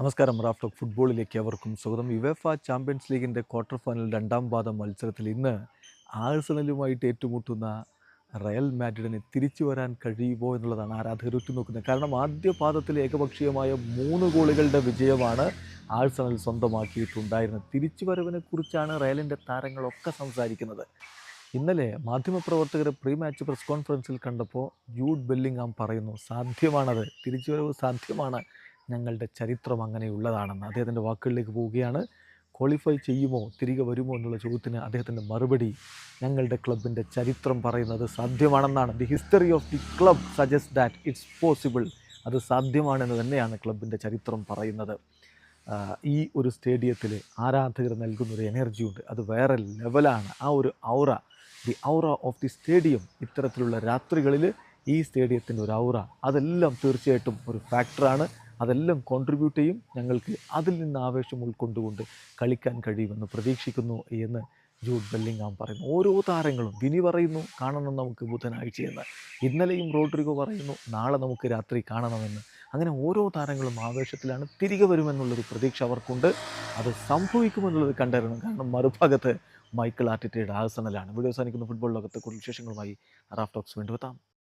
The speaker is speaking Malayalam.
നമസ്കാരം. റാഫ്റ്റോക്ക് ഫുട്ബോളിലേക്ക് അവർക്കും സ്വാഗതം. യുവേഫ ചാമ്പ്യൻസ് ലീഗിന്റെ ക്വാർട്ടർ ഫൈനൽ രണ്ടാം പാദ മത്സരത്തിൽ ഇന്ന് ആഴ്സണലുമായിട്ട് ഏറ്റുമുട്ടുന്ന റയൽ മാഡ്രിഡിന് തിരിച്ചു വരാൻ കഴിയുമോ എന്നുള്ളതാണ് ആരാധകർ ഉറ്റുനോക്കുന്നത്. കാരണം ആദ്യ പാദത്തിൽ ഏകപക്ഷീയമായ മൂന്ന് ഗോളുകളുടെ വിജയമാണ് ആഴ്സണൽ സ്വന്തമാക്കിയിട്ടുണ്ടായിരുന്നത്. തിരിച്ചുവരവിനെ കുറിച്ചാണ് റയലിന്റെ താരങ്ങളൊക്കെ സംസാരിക്കുന്നത്. ഇന്നലെ മാധ്യമപ്രവർത്തകരെ പ്രീ മാച്ച് പ്രസ് കോൺഫറൻസിൽ കണ്ടപ്പോൾ ജൂഡ് ബെല്ലിംഗാം പറയുന്നു സാധ്യമാണത്. തിരിച്ചുവരവ് സാധ്യമാണ്. ഞങ്ങളുടെ ചരിത്രം അങ്ങനെയുള്ളതാണെന്ന് അദ്ദേഹത്തിന്റെ വാക്കുകളിലേക്ക് പോവുകയാണ്. ക്വാളിഫൈ ചെയ്യുമോ തിരികെ വരുമോ എന്നുള്ള ചോദ്യത്തിന് അദ്ദേഹത്തിന്റെ മറുപടി ഞങ്ങളുടെ ക്ലബിന്റെ ചരിത്രം പറയുന്നത് സാധ്യമാണെന്നാണ്. The history of the club suggest that it's possible അത് സാധ്യമാണെന്ന് തന്നെയാണ് ക്ലബിന്റെ ചരിത്രം പറയുന്നത്. ഈ ഒരു സ്റ്റേഡിയത്തിൽ ആരാധകർ നൽകുന്നൊരു എനർജി ഉണ്ട്. അത് വേറെ ലെവലാണ് ആ ഒരു aura the aura of the stadium ഇത്തരത്തിലുള്ള രാത്രികളിൽ ഈ സ്റ്റേഡിയത്തിന്റെ ഒരു ഔറ അതെല്ലാം തീർച്ചയായിട്ടും ഒരു ഫാക്ടറാണ് അതെല്ലാം കോൺട്രിബ്യൂട്ട് ചെയ്യും ഞങ്ങൾക്ക് അതിൽ നിന്ന് ആവേശം ഉൾക്കൊണ്ടുകൊണ്ട് കളിക്കാൻ കഴിയുമെന്ന് പ്രതീക്ഷിക്കുന്നു എന്ന് ജൂഡ് ബെല്ലിംഗാം പറയുന്നു. ഓരോ താരങ്ങളും വിനി പറയുന്നു കാണണം നമുക്ക് ബുധനാഴ്ചയെന്ന്. ഇന്നലെയും റോഡ്രിഗോ പറയുന്നു നാളെ നമുക്ക് രാത്രി കാണണമെന്ന്. അങ്ങനെ ഓരോ താരങ്ങളും ആവേശത്തിലാണ് തിരികെ വരുമെന്നുള്ളൊരു പ്രതീക്ഷ അവർക്കുണ്ട്. അത് സംഭവിക്കുമെന്നുള്ളത് കണ്ടറിയണം. കാരണം മറുഭാഗത്ത് മൈക്കിൾ ആർട്ടിറ്റയുടെ ആസനലാണ് വീഡിയോ സാധിക്കുന്ന ഫുട്ബോൾ ലോകത്തെ കൂടുതൽ വിശേഷങ്ങളുമായി റാഫ് ടോക്സ് വീണ്ടും എത്താം.